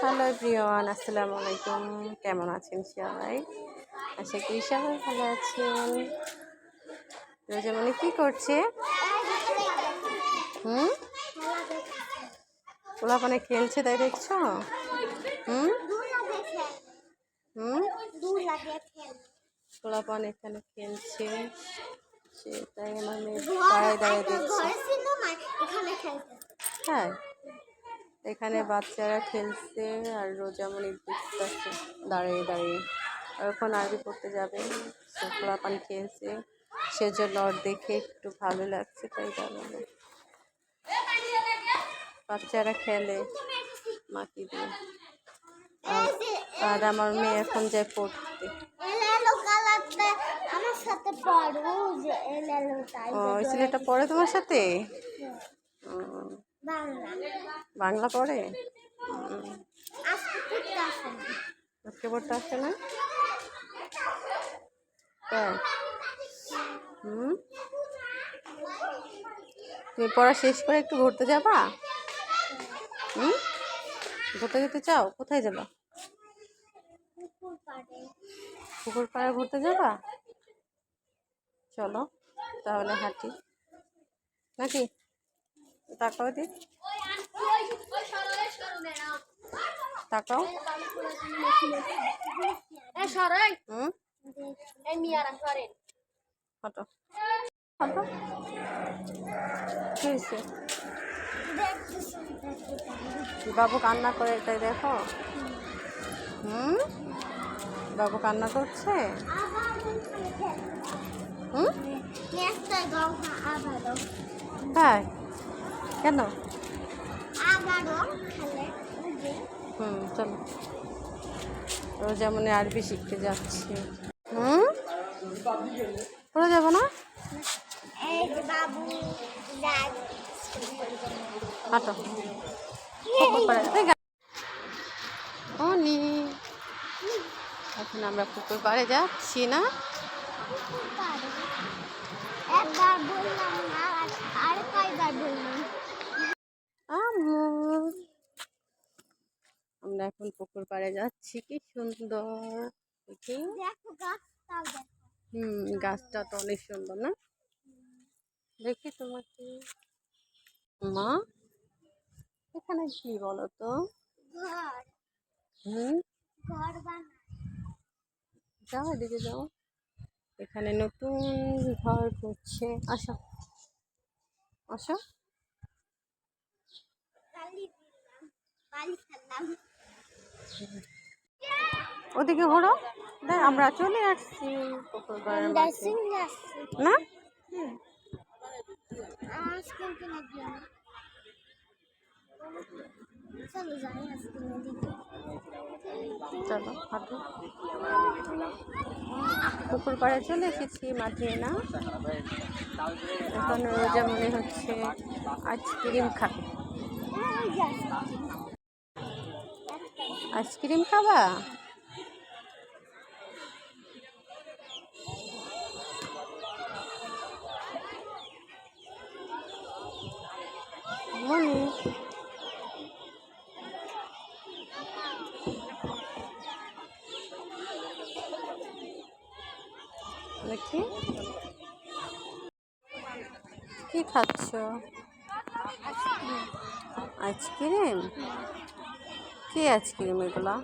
Hello প্রিয়ন আসসালামু আলাইকুম। কেমন আছেন সবাই? আশা করি সবাই ভালো আছেন। রোজামণি কি করছে? হুম? পোলাপানে খেলছে তাই দেখছ? হুম? হুম? পোলাপান এখানে খেলছে। সেটাই আমার মেয়ে দাঁড়ায় দাঁড়ায় দেখছে। হ্যাঁ এখানে বাচ্চারা খেলছে আর রোজামণি দেখতেছে দাঁড়িয়ে দাঁড়িয়ে। আর এখন আরবি পড়তে যাবে। পোলা পান খেয়েছে সেজন্য ওর দেখে একটু ভালো লাগছে তাই কারণে বাচ্চারা খেলে মাটি দিয়ে। আর আমার মেয়ে এখন যায় পড়তে। ও ছেলেটা পড়ে তোমার সাথে? ও, বাংলা পড়ে? আজকে পড়তে আসছে না? তুমি পড়া শেষ করে একটু ঘুরতে যাবা? হুম? ঘুরতে যেতে চাও? কোথায় যাবা? পুকুর পাড়ে ঘুরতে যাবা? চলো, তাহলে হাঁটি। নাকি? তাকাও দি। তাকাও। হুম? হাঁটো হাঁটো কি হয়েছে বাবু কান্না করে এটাই দেখো। হুম? বাবু কান্না করছে? হুম? তাই কেন? হুম চলো। রোজা মনে আরবি শিখতে যাচ্ছি। হুম? পড়ে যাব না? হাঁটো। অনি এখন আমরা পুকুর পাড়ে যাচ্ছি না? একবার বললাম না আর আর কয়বার বললাম আম্মু আমরা এখন পুকুর পাড়ে যাচ্ছি। কি সুন্দর। হুম গাছটা তো অনেক সুন্দর না? দেখি তোমাকে। মা এখানে কি বলো তো হুম? যাও এদিকে যাও। এখানে নতুন ঘর করছে। আসো। আসো। বালি খেলাম ওদিকে ঘোরো। আমরা চলে আসছি। মাঝে। না? চলো হাঁটো পুকুর পাড়ে চলে এসেছি মাঠে না। এখন রোজা মনে হচ্ছে আইসক্রিম খাবে। ওই যে আইসক্রিম খাবা? দেখি। কি খাচ্ছ? আইসক্রিম? কি আইসক্রিম এগুলা?